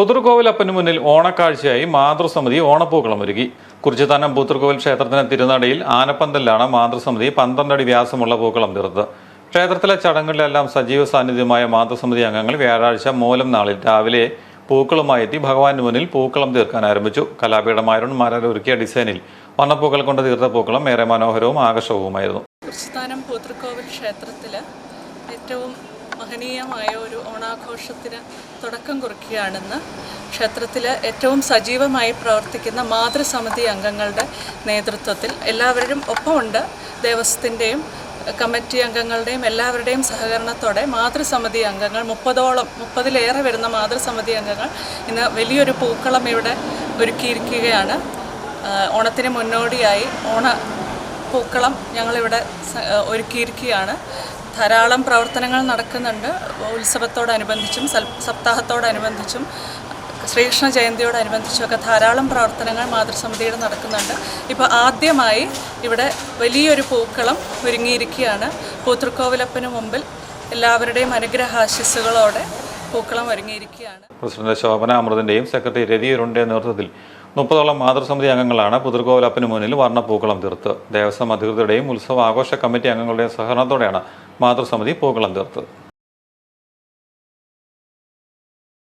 പുതൃക്കോവിലപ്പന് മുന്നിൽ ഓണക്കാഴ്ചയായി മാതൃസമിതി ഓണപ്പൂക്കളം ഒരുക്കി. കുറിച്ചുതാനം പുതുർകോവിൽ ക്ഷേത്രത്തിന് തിരുനടയിൽ ആനപ്പന്തലിലാണ് മാതൃസമിതി പന്ത്രണ്ടടി വ്യാസമുള്ള പൂക്കളം തീർത്തത്. ക്ഷേത്രത്തിലെ ചടങ്ങുകളിലെല്ലാം സജീവ സാന്നിധ്യമായ മാതൃസമിതി അംഗങ്ങൾ വ്യാഴാഴ്ച മൂലം നാളിൽ രാവിലെ പൂക്കളുമായി എത്തി ഭഗവാന്റെ മുന്നിൽ പൂക്കളം തീർക്കാൻ ആരംഭിച്ചു. കലാപീഠമായരുൺ മാരാർ ഒരുക്കിയ ഡിസൈനിൽ വണ്ണപ്പൂക്കൾ കൊണ്ട് തീർത്ത പൂക്കളം ഏറെ മനോഹരവും ആകർഷകവുമായിരുന്നു. ക്ഷേത്രത്തിൽ ഏറ്റവും മഹനീയമായ ഒരു ഓണാഘോഷത്തിന് തുടക്കം കുറിക്കുകയാണെന്ന് ക്ഷേത്രത്തിൽ ഏറ്റവും സജീവമായി പ്രവർത്തിക്കുന്ന മാതൃസമിതി അംഗങ്ങളുടെ നേതൃത്വത്തിൽ എല്ലാവരും ഒപ്പമുണ്ട്. ദേവസ്വത്തിന്റെയും കമ്മിറ്റി അംഗങ്ങളുടെയും എല്ലാവരുടെയും സഹകരണത്തോടെ മാതൃസമിതി അംഗങ്ങൾ മുപ്പതോളം മുപ്പതിലേറെ വരുന്ന മാതൃസമിതി അംഗങ്ങൾ ഇന്ന് വലിയൊരു പൂക്കളം ഇവിടെ ഒരുക്കിയിരിക്കുകയാണ്. ഓണത്തിന് മുന്നോടിയായി ഓണ പൂക്കളം ഞങ്ങളിവിടെ ഒരുക്കിയിരിക്കുകയാണ്. ധാരാളം പ്രവർത്തനങ്ങൾ നടക്കുന്നുണ്ട്. ഉത്സവത്തോടനുബന്ധിച്ചും സപ്താഹത്തോടനുബന്ധിച്ചും ശ്രീകൃഷ്ണ ജയന്തിയോടനുബന്ധിച്ചുമൊക്കെ ധാരാളം പ്രവർത്തനങ്ങൾ മാതൃസമിതിയുടെ നടക്കുന്നുണ്ട്. ഇപ്പോൾ ആദ്യമായി ഇവിടെ വലിയൊരു പൂക്കളം ഒരുങ്ങിയിരിക്കുകയാണ്. പൂത്തൃക്കോവിലപ്പന് മുമ്പിൽ എല്ലാവരുടെയും അനുഗ്രഹാശിസ്സുകളോടെ പൂക്കളം ഒരുങ്ങിയിരിക്കുകയാണ്. പ്രസിഡന്റ് ശോഭന അമൃതിന്റെയും സെക്രട്ടറി രവി നേതൃത്വത്തിൽ മുപ്പതോളം മാതൃസമിതി അംഗങ്ങളാണ് പുതിർകോവിലപ്പന് മുന്നിൽ വർണപ്പൂക്കളം തീർത്ത്. ദേവസ്വം അധികൃതരുടെയും ഉത്സവ ആഘോഷ കമ്മിറ്റി അംഗങ്ങളുടെയും സഹകരണത്തോടെയാണ് മാതൃസമിതി പൂക്കളം തീർത്തത്